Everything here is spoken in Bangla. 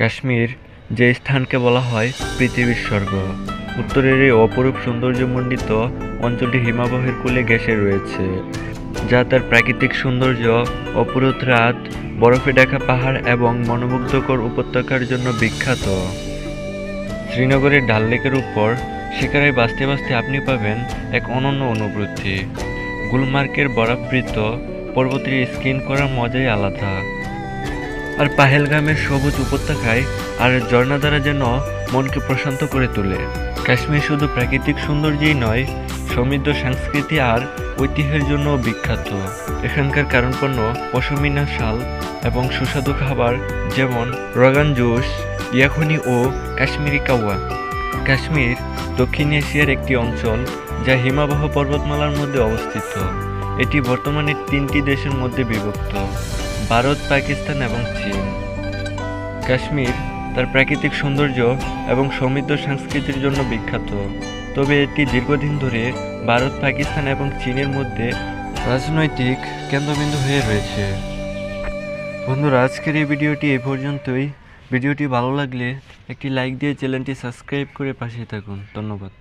কাশ্মীর, যে স্থানকে বলা হয় পৃথিবীর স্বর্গ। উত্তরের এই অপরূপ সৌন্দর্যমণ্ডিত অঞ্চলটি হিমাবহের কোলে ঘেঁষে রয়েছে, যা তার প্রাকৃতিক সৌন্দর্য, অপরূপ রাত, বরফে ঢাকা পাহাড় এবং মনোমুগ্ধকর উপত্যকার জন্য বিখ্যাত। শ্রীনগরের ডাল লেকের উপর শিকারায় বাঁচতে বাঁচতে আপনি পাবেন এক অনন্য অনুভূতি। গুলমার্গের বরাবৃত পর্বতের স্কিন করার মজাই আলাদা। আর পাহেলগামের সবুজ উপত্যকায় আর ঝর্ণা দ্বারা যেন মনকে প্রশান্ত করে তোলে। কাশ্মীর শুধু প্রাকৃতিক সৌন্দর্যই নয়, সমৃদ্ধ সংস্কৃতি আর ঐতিহ্যের জন্য বিখ্যাত। এখানকার কারণপণ্য, পশমিনা শাল এবং সুস্বাদু খাবার যেমন রগান জুস, ইয়াখনি ও কাশ্মীরি কাওয়া। কাশ্মীর দক্ষিণ এশিয়ার একটি অঞ্চল যা হিমাবহ পর্বতমালার মধ্যে অবস্থিত। এটি বর্তমানে তিনটি দেশের মধ্যে বিভক্ত। ভারত, পাকিস্তান এবং চীন। কাশ্মীর তার প্রাকৃতিক সৌন্দর্য এবং সমৃদ্ধ সংস্কৃতির জন্য বিখ্যাত। তবে এটি দীর্ঘদিন ধরে ভারত, পাকিস্তান এবং চীনের মধ্যে রাজনৈতিক কেন্দ্রবিন্দু হয়ে রয়েছে। বন্ধুরা, আজকের এই ভিডিওটি এ পর্যন্তই। ভিডিওটি ভালো লাগলে একটি লাইক দিয়ে চ্যানেলটি সাবস্ক্রাইব করে পাশে থাকুন। ধন্যবাদ।